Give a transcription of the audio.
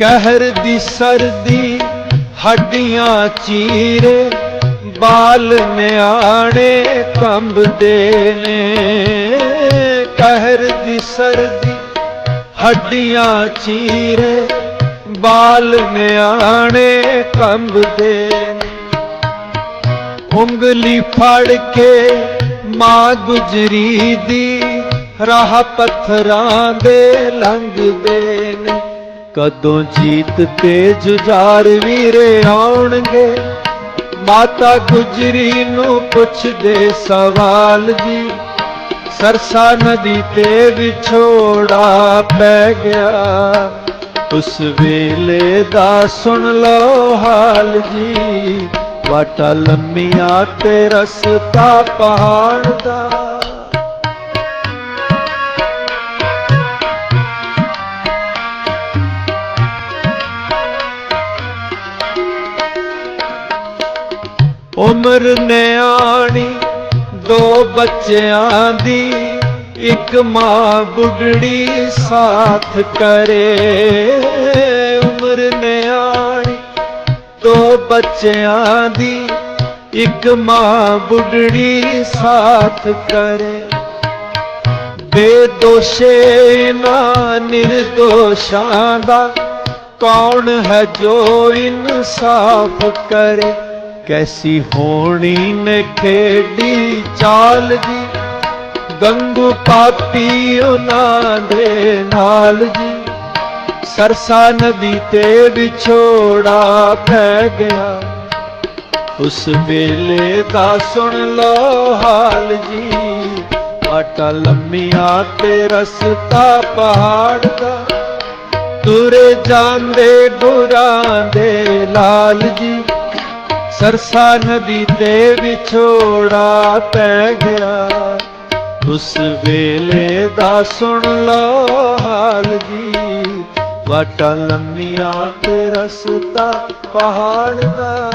ਕਹਿਰ ਦੀ ਸਰਦੀ, ਹੱਡੀਆਂ ਚੀਰੇ, ਬਾਲ ਨਿਆਣੇ ਕੰਬਦੇ ਨੇ। ਕਹਿਰ ਦੀ ਸਰਦੀ, ਹੱਡੀਆਂ ਚੀਰੇ, ਬਾਲ ਨਿਆਣੇ ਕੰਬਦੇ ਨੇ। ਉਂਗਲੀ ਫੜ ਕੇ ਮਾਂ ਗੁਜਰੀ ਦੀ, ਰਾਹ ਪੱਥਰਾਂ ਦੇ ਲੰਘਦੇ ਨੇ। ਕਦੋਂ ਜੀਤ ਤੇ ਜੁਝਾਰ ਵੀਰੇ ਆਉਣਗੇ? ਮਾਤਾ ਗੁਜਰੀ ਨੂੰ ਪੁੱਛਦੇ ਸਵਾਲ ਜੀ, ਸਰਸਾ ਨਦੀ ਤੇ ਵਿਛੋੜਾ ਪੈ ਗਿਆ। ਉਸ ਵੇਲੇ ਦਾ ਸੁਣ ਲਓ ਹਾਲ ਜੀ, ਵਾਟਾ ਲੰਮੀਆਂ ਤੇ ਰਸਤਾ ਪਹਾੜ ਦਾ। ਉਮਰ ਨਿਆਣੀ, ਦੋ ਬੱਚਿਆਂ ਦੀ, ਇੱਕ ਮਾਂ ਬੁੱਢੜੀ ਸਾਥ ਕਰੇ। ਉਮਰ ਨਿਆਣੀ, ਦੋ ਬੱਚਿਆਂ ਦੀ, ਇੱਕ ਮਾਂ ਬੁੱਢੜੀ ਸਾਥ ਕਰੇ। ਬੇਦੋਸ਼ੇ ਨਾ ਨਿਰਦੋਸ਼ਾਂ ਦਾ, ਕੌਣ ਹੈ ਜੋ ਇਨਸਾਫ ਕਰੇ? ਕੈਸੀ ਹੋਣੀ ਨੇ ਖੇਡੀ ਚਾਲ ਜੀ? ਗੰਗੂ ਪਾਪੀ ਉਹਨਾਂ ਦੇ ਨਾਲ ਜੀ। ਸਰਸਾ ਨਦੀ ਤੇ ਵਿਛੋੜਾ ਪੈ ਗਿਆ। ਉਸ ਵੇਲੇ ਦਾ ਸੁਣ ਲਓ ਹਾਲ ਜੀ। ਆਟਾ ਲੰਮੀਆਂ ਤੇ ਰਸਤਾ ਪਹਾੜ ਦਾ। ਤੁਰੇ ਜਾਂਦੇ ਗੁਰਾਂ ਦੇ ਲਾਲ ਜੀ। ਸਰਸਾ ਨਦੀ ਤੇ ਵਿਛੋੜਾ ਪੈ ਗਿਆ। ਉਸ ਵੇਲੇ ਦਾ ਸੁਣ ਲਓ ਹਾਲ ਜੀ। ਵਾਟਾਂ ਲੰਮੀਆਂ ਤੇ ਰਸਤਾ ਪਹਾੜ ਦਾ।